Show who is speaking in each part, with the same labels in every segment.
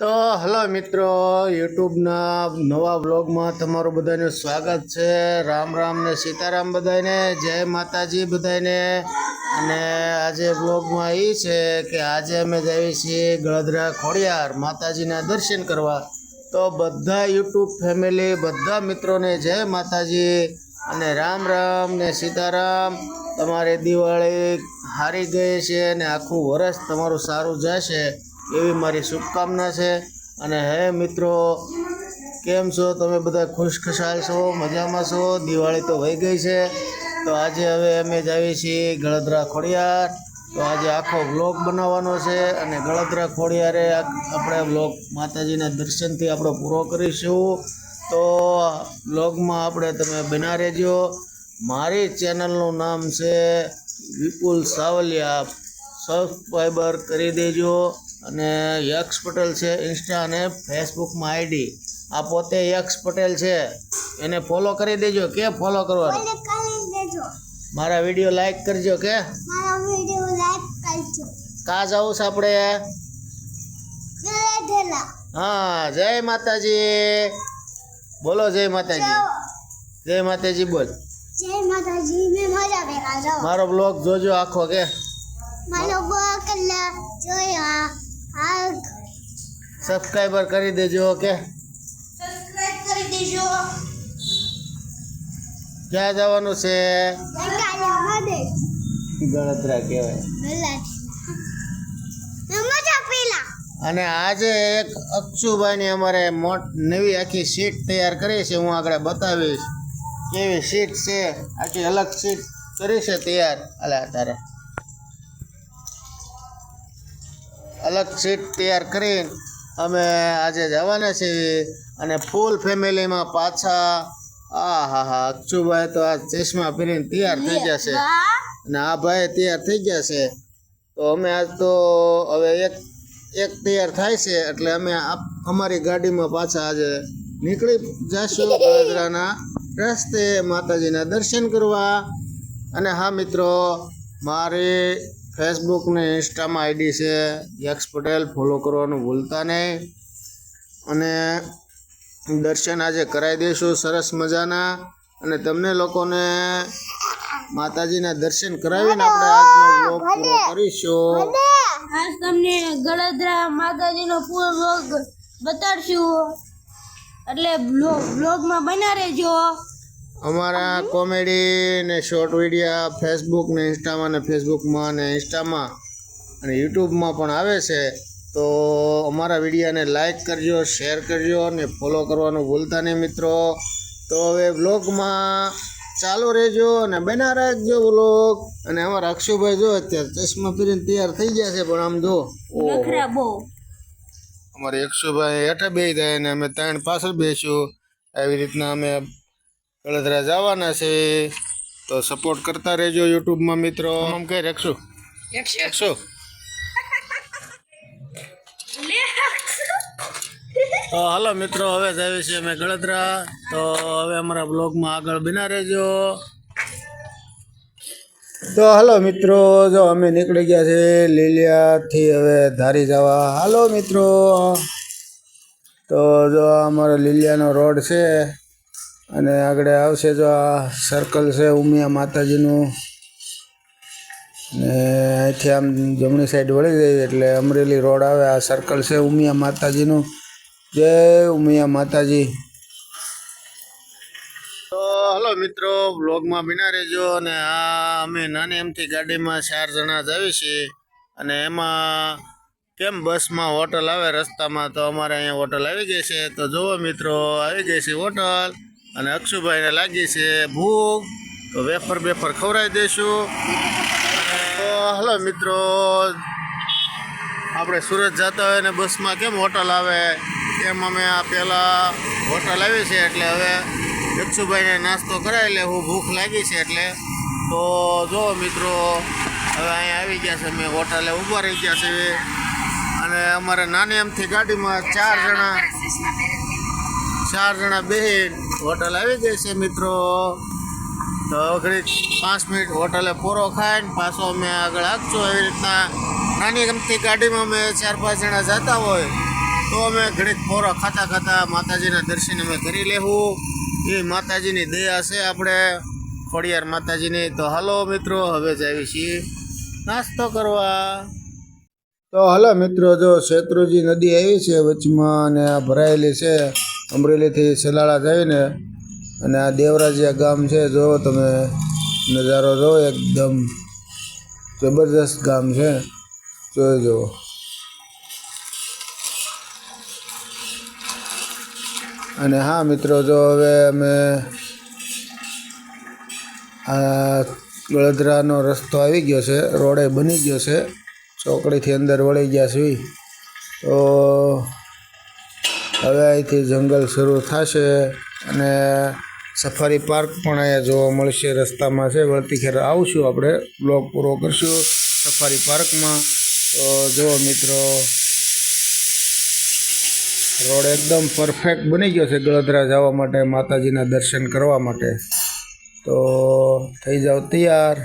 Speaker 1: તો હલો મિત્રો, યુટ્યુબના નવા વ્લોગમાં તમારું બધાનું સ્વાગત છે. રામ રામ ને સીતારામ બધાને જય માતાજી બધાને અને આજે વ્લોગમાં એ છે કે આજે અમે જઈએ છીએ ગળદરા ખોડિયાર માતાજીના દર્શન કરવા. તો બધા યુટ્યુબ ફેમિલી, બધા મિત્રોને જય માતાજી અને રામ રામ ને સીતારામ. તમારી દિવાળી હારી ગઈ છે અને આખું વરસ તમારું સારું જશે. એવી મારી શુભકામના છે. અને હે મિત્રો, કેમ છો? તમે બધા ખુશ ખુશાલ છો? મજામાં છો? દિવાળી તો વહી ગઈ છે. તો આજે હવે અમે જાવીએ છીએ ગળદરા ખોડિયાર. તો આજે આખો બ્લોગ બનાવવાનો છે અને ગળદરા ખોડિયારે આપણે બ્લોગ માતાજીના દર્શનથી આપણો પૂરો કરીશું. તો બ્લોગમાં આપણે તમે બના રહેજો. મારી ચેનલનું નામ છે વિપુલ સાવલિયા. સબસ્ક્રાઈબર કરી દેજો. અને યક્ષ પટેલ છે ઇન્સ્ટા અને ફેસબુકમાં આઈડી આ પોતે યક્ષ પટેલ છે. એને ફોલો કરી દેજો કે ફોલો કરવાનો? મારા વીડિયો લાઈક કરજો કે? કા જવું છે આપણે? હા જય માતાજી. બોલો જય માતાજી. જય માતાજી બોલ.
Speaker 2: જય માતાજી મેં મજા ભેગા
Speaker 1: મારો બ્લોગ જોજો આખો કે?
Speaker 2: મારો બ્લોગ જોયા
Speaker 1: સબસ્ક્રાઈબર કરી દેજો ઓકે?
Speaker 2: સબસ્ક્રાઇબ કરી દેજો.
Speaker 1: ક્યાં જવાનું છે? ગણતરા કહેવાય. અને આજે એક અક્ષુભાઈની અમારે મોટ નવી આખી સીટ તૈયાર કરી છે હું આગળ બતાવીશ. કેવી સીટ છે? આખી અલગ સીટ કરી છે તૈયાર. અલા તારે. અલગ સીટ તૈયાર કરીને અમે આજે જવાના છીએ અને ફૂલ ફેમિલીમાં પાછા આ હા હા અક્ષુભાઈ તો આ ચશ્મા પહેરીને તૈયાર થઈ ગયા છે. અને આ ભાઈ તૈયાર થઈ ગયા છે. તો અમે આજ તો હવે એક એક તૈયાર થાય છે એટલે અમે અમારી ગાડીમાં પાછા આજે નીકળી જશું વડોદરાના રસ્તે, માતાજીના દર્શન કરવા. અને હા મિત્રો, મારી ફેસબુક ને ઇન્સ્ટામાં આઈડી છે. યક્ષ પટેલ ફોલો કરવાનું ભૂલતા નહીં. અને દર્શન આજે કરાવી દઈશું. સરસ મજાના. અને તમને લોકોને માતાજીના દર્શન કરાવીને આપણે આજનો બ્લોગ પૂરો કરીશું.
Speaker 3: આજ તમને ગળદરા માતાજીનો પૂરો બ્લોગ બતાડશું. એટલે બ્લોગ બ્લોગમાં બના રહેજો.
Speaker 1: અમારા કોમેડી ને શોર્ટ વિડીયા ફેસબુક ને ઇન્સ્ટામાં ને ફેસબુકમાં ને ઇન્સ્ટામાં અને યુટ્યુબમાં પણ આવે છે. તો અમારા વિડીયાને લાઈક કરજો શેર કરજો અને ફોલો કરવાનું ભૂલતા નહીં મિત્રો. તો હવે બ્લોગમાં ચાલુ રહેજો અને બના રાખજો બ્લોગ અને અમારા અક્ષુભાઈ જો અત્યારે ચશ્મા પહેરીને તૈયાર થઈ ગયા છે પણ આમ જો. અમારે એકસોભાઈ હેઠે બે જાય અને અમે ત્રણ પાછળ બેસ્યું આવી રીતના અમે વડોદરા જવાના છે. તો સપોર્ટ કરતા રહેજો યુટ્યુબમાં મિત્રો. આમ કઈ રાખશું? એકસો તો હાલો મિત્રો હવે જઈએ છીએ અમે ગળદરા તો હવે અમારા બ્લોગમાં આગળ બિના રહેજો. તો હાલો મિત્રો જો અમે નીકળી ગયા છે લીલિયાથી હવે ધારી જવા. હાલો મિત્રો. તો જો અમારો લીલિયાનો રોડ છે. અને આગળ આવશે જો આ સર્કલ છે ઉમિયા માતાજીનું. ને અહીંથી આમ જમણી સાઈડ વળી જઈએ એટલે અમરેલી રોડ આવે, આ સર્કલ છે ઉમિયા માતાજીનું. જય ઉમિયા માતાજી. તો હલો મિત્રો બ્લોગમાં બિના રહેજો અને આ અમે નાની એમથી ગાડીમાં ચાર જણા જઈએ છીએ. અને એમાં કેમ બસમાં હોટલ આવે રસ્તામાં? તો અમારે અહીંયા હોટલ આવી ગઈ છે. તો જુઓ મિત્રો, આવી ગઈ છે હોટલ. અને અક્ષુભાઈને લાગી છે ભૂખ. તો વેફર બેફર ખવડાવી દઈશું. હલો મિત્રો, આપણે સુરત જતા હોય ને બસમાં કેમ હોટલ આવે? એમ અમે આ પહેલાં હોટલ આવી છે એટલે હવે અક્ષુભાઈને નાસ્તો કરાવી લે, હું ભૂખ લાગી છે એટલે. તો જો મિત્રો, હવે અહીંયા આવી ગયા છે મેં હોટલે ઊભા રહી ગયા છે અને અમારે નાની એમથી ગાડીમાં ચાર જણા ચાર જણા બેહીન હોટલ આવી ગઈ છે મિત્રો. તો ઘડીક પાંચ મિનિટ હોટલે પૂરો ખાઈને પાછો અમે આગળ આપશું એવી રીતના. નાની ગમતી ગાડીમાં અમે ચાર પાંચ જણા જતા હોય તો અમે ઘડીક પોરો ખાતા ખાતા માતાજીના દર્શન અમે કરી લેવું એ માતાજીની દયા છે આપણે. ખોડિયાર માતાજીની. તો હાલો મિત્રો, હવે જ આવી છીએ. નાસ્તો કરવા. તો હાલો મિત્રો, જો શેત્રુજી નદી આવી છે વચમાં અને ભરાયેલી છે. અમરેલીથી સલાળા જઈને અને આ દેવરાજીયા ગામ છે, જો તમે નજારો જો એકદમ જબરદસ્ત ગામ છે. જોઈ જુઓ. અને હા, મિત્રો, જો હવે અમે આ વડોદરાનો રસ્તો આવી ગયો છે, રોડે બની ગયો છે. ચોકડીથી અંદર વળી ગયા છીએ. તો હવે અહીંથી જંગલ શરૂ થશે અને સફારી પાર્ક પણ અહીંયા જોવા મળશે. રસ્તામાં છે. વળતી ખેર આવશું આપણે. બ્લોગ પૂરો કરશું સફારી પાર્કમાં. તો જુઓ મિત્રો, રોડ એકદમ પરફેક્ટ બની ગયો છે ગળદરા જવા માટે, માતાજીના દર્શન કરવા માટે. તો થઈ જાઓ તૈયાર.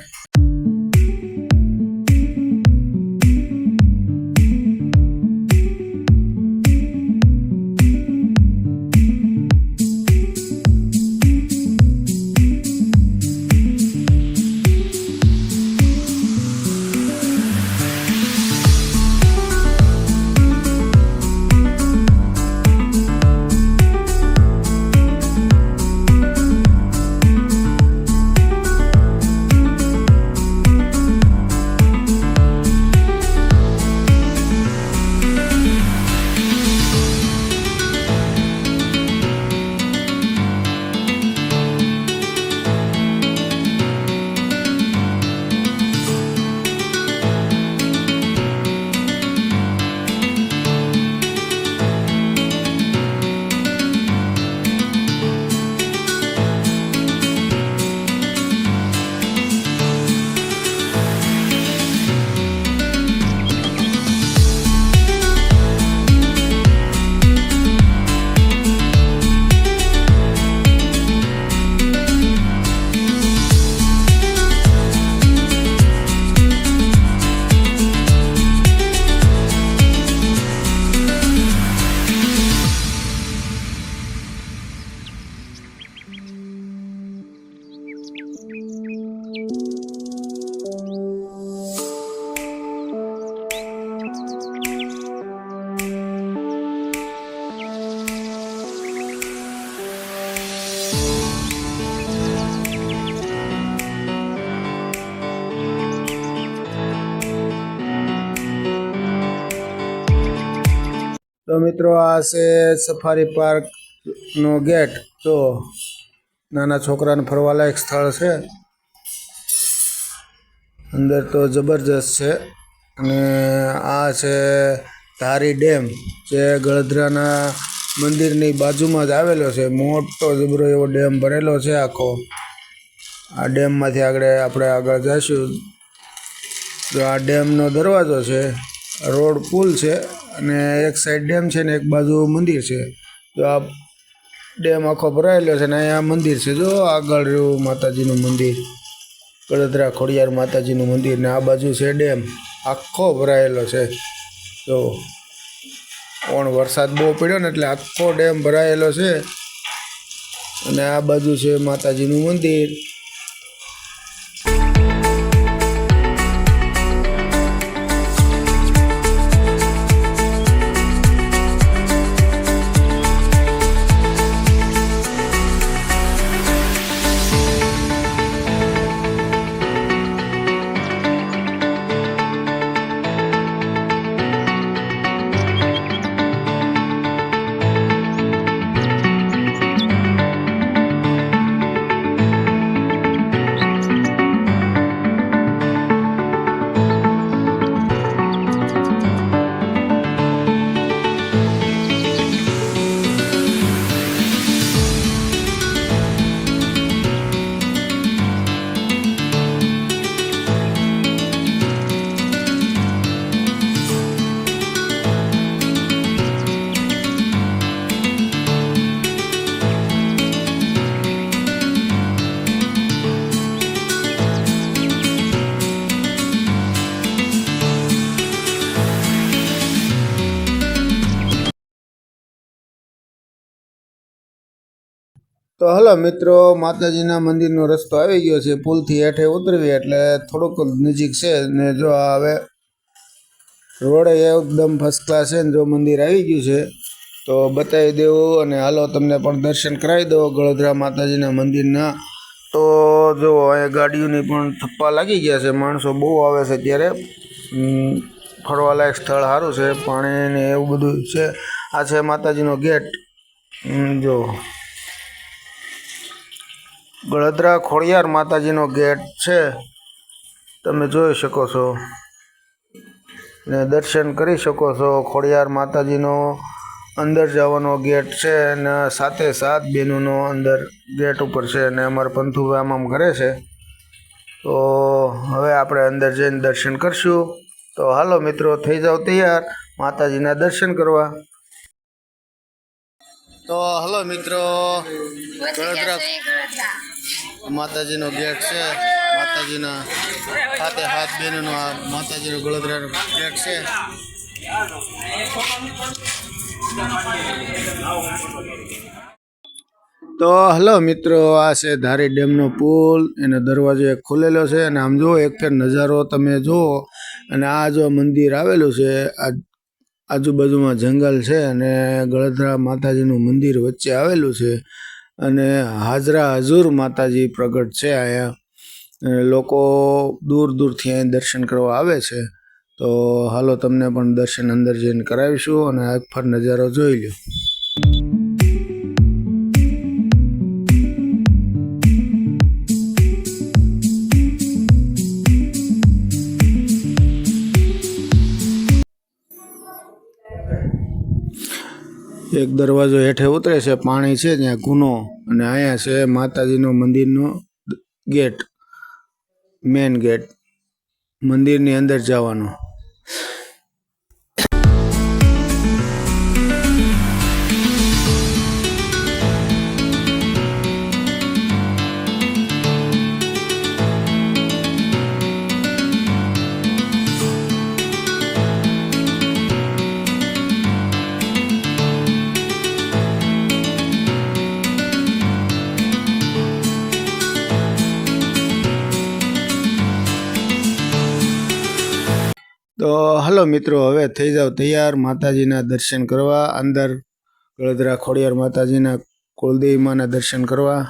Speaker 1: તો મિત્રો આ છે સફારી પાર્કનો ગેટ તો નાના છોકરાને ફરવાલાયક સ્થળ છે. અંદર તો જબરજસ્ત છે. અને આ છે ધારી ડેમ, જે ગળધરાના મંદિરની બાજુમાં જ આવેલો છે. મોટો જબરો એવો ડેમ ભરેલો છે આખો. આ ડેમમાંથી આગળ આપણે આગળ જઈશું. તો આ ડેમનો દરવાજો છે. રોડ પુલ છે. અને એક સાઈડ ડેમ છે ને એક બાજુ મંદિર છે. જો આ ડેમ આખો ભરાયેલો છે ને અહીંયા મંદિર છે. જો આગળ રહ્યું માતાજીનું મંદિર કડદરા ખોડિયાર માતાજીનું મંદિર ને આ બાજુ છે ડેમ. આખો ભરાયેલો છે. જો પણ વરસાદ બહુ પડ્યો ને એટલે આખો ડેમ ભરાયેલો છે. અને આ બાજુ છે માતાજીનું મંદિર. તો હલો મિત્રો માતાજીના મંદિરનો રસ્તો આવી ગયો છે. પુલથી હેઠે ઉતરવી એટલે થોડુંક નજીક છે ને જો હવે રોડ એકદમ ફર્સ્ટ ક્લાસ છે ને જો મંદિર આવી ગયું છે તો બતાવી દેવું અને હાલો તમને પણ દર્શન કરાવી દો ગળોદરા માતાજીના મંદિરના. તો જો અહીંયા ગાડીઓની પણ થપ્પા લાગી ગયા છે. માણસો બહુ આવે છે અત્યારે. હમ, ફરવાલાયક સ્થળ સારું છે. પાણીને એવું બધું છે. આ છે માતાજીનો ગેટ. જો. ગળદરા ખોડિયાર માતાજીનો ગેટ છે. તમે જોઈ શકો છો. ને દર્શન કરી શકો છો. ખોડિયાર માતાજીનો અંદર જવાનો ગેટ છે ને સાથે સાત બહેનોનો અંદર ગેટ ઉપર છે અને અમારા પંથુભાઈ આમ આમ કરે છે. તો હવે આપણે અંદર જઈને દર્શન કરશું. તો હાલો મિત્રો થઈ જાઓ તૈયાર. માતાજીના દર્શન કરવા. તો હલો મિત્રો ગળદરા. માતાજીનો ગેટ છે. માતાજીના હાથે હાથ બહેનનો આ માતાજીનો ગળદરાનો ગેટ છે. તો હલો મિત્રો, આ છે ધારી ડેમનો પુલ. એનો દરવાજો એક ખુલેલો છે અને આમ જુઓ, એક ફેર નજારો તમે જુઓ. અને આ જો મંદિર આવેલું છે, આ આજુબાજુમાં જંગલ છે અને ગળધરા માતાજીનું મંદિર વચ્ચે આવેલું છે. અને હાજરા હજુર માતાજી પ્રગટ છે. અહીંયા લોકો દૂર દૂરથી અહીં દર્શન કરવા આવે છે. તો હાલો તમને પણ દર્શન અંદર જઈને કરાવીશું અને એક ફર નજારો જોઈ લો એક દરવાજો હેઠે ઉતરે છે, પાણી છે ત્યાં ગુનો અને અહીંયા છે માતાજીનો મંદિરનો ગેટ મેન ગેટ મંદિરની અંદર જવાનો. હલો મિત્રો, હવે થઈ જાઓ તૈયાર માતાજીના દર્શન કરવા. અંદર ગળદરા ખોડિયાર માતાજીના કુળદેવી માના દર્શન કરવા.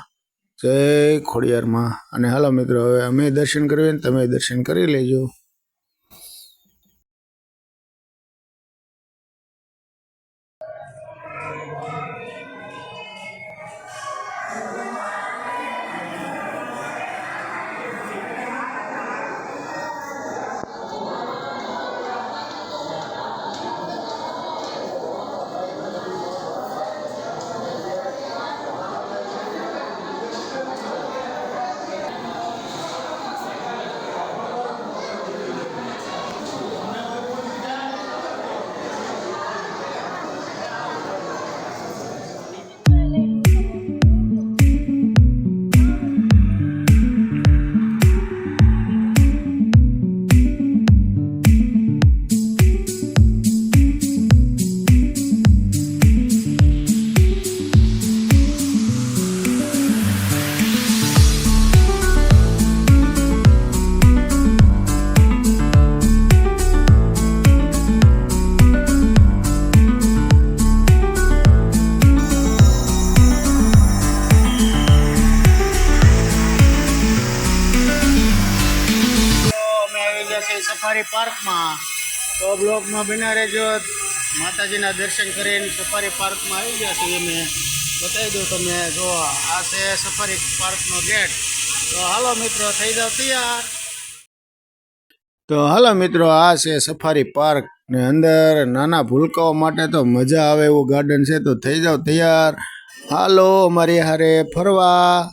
Speaker 1: જય ખોડિયારમાં. અને હાલો મિત્રો, હવે અમે દર્શન કરીએ ને તમે દર્શન કરી લેજો. તો બ્લોકમાં બના રહેજો. માતાજીના દર્શન કરીને સફારી પાર્કમાં આવી ગયા છીએ અમે. બતાવી દઉં તમે જો આ છે સફારી પાર્કનો ગેટ. તો હાલો મિત્રો, થઈ જાવ તૈયાર. તો હાલો મિત્રો, આ છે સફારી પાર્ક ને અંદર. નાના ભૂલકાઓ માટે તો મજા આવે એવું ગાર્ડન છે, તો થઈ જાવ તૈયાર. હાલો, અમારી હારે ફરવા.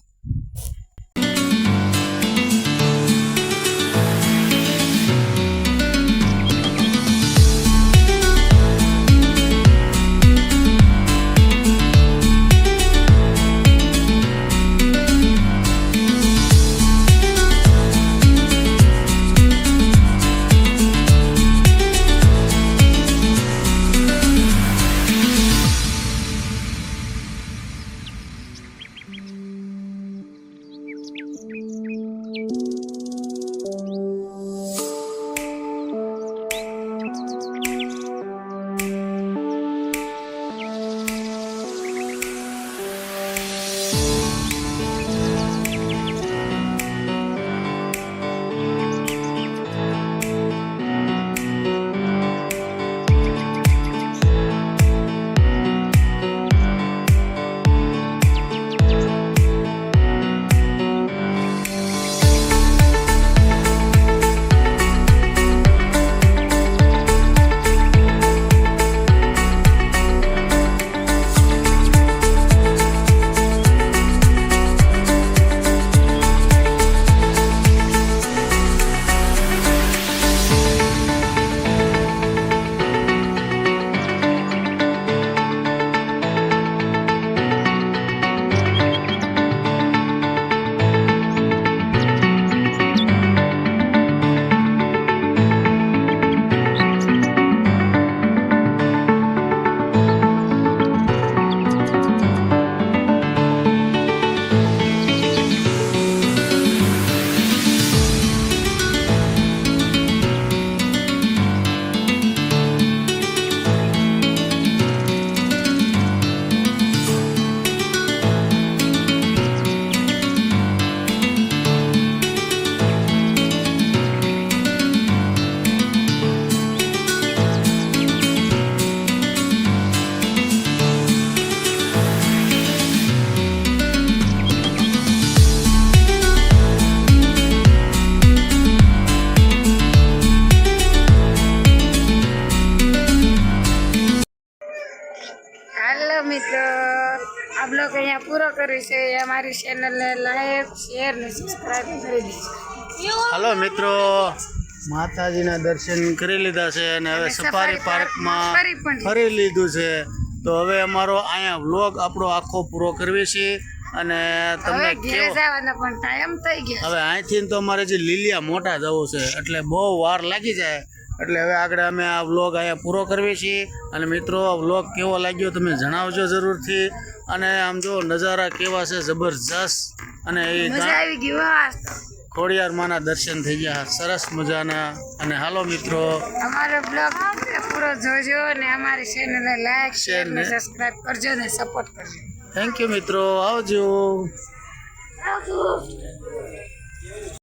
Speaker 3: કર્યો છે અમારી ચેનલને લાઈક શેર ને સબસ્ક્રાઇબ કરી દેજો.
Speaker 1: હાલો મિત્રો માતાજીના દર્શન કરી લીધા છે અને હવે સફારી પાર્કમાં
Speaker 3: ફરી
Speaker 1: લીધું છે. તો હવે અમારો અહીંયા વ્લોગ આપણો આખો પૂરો કરવી છે અને તમને
Speaker 3: પણ ટાઈમ થઈ ગયો
Speaker 1: હવે અહીંથી તો અમારે જે લીલિયા મોટા જવું છે એટલે બહુ વાર લાગી જાય. એટલે હવે આગળ અમે આ વ્લોગ અહીંયા પૂરો કરવી છીએ. અને મિત્રો આ વ્લોગ કેવો લાગ્યો તમે જણાવજો જરૂરથી. અને આમ જો નજારા કેવા છે જબરજસ્ત. અને એ
Speaker 3: મજા
Speaker 1: ગા-
Speaker 3: આવી ગઈ હો આજ તો
Speaker 1: ખોડિયાર માના દર્શન થઈ ગયા. સરસ મજાના. અને હાલો મિત્રો.
Speaker 3: અમારો બ્લોગ પૂરો જોજો અને અમારી ચેનલને લાઈક શેર
Speaker 1: ને-
Speaker 3: સબસ્ક્રાઇબ કરજો ને સપોર્ટ કરજો.
Speaker 1: થેન્ક યુ મિત્રો. આવજો.
Speaker 3: આવજો.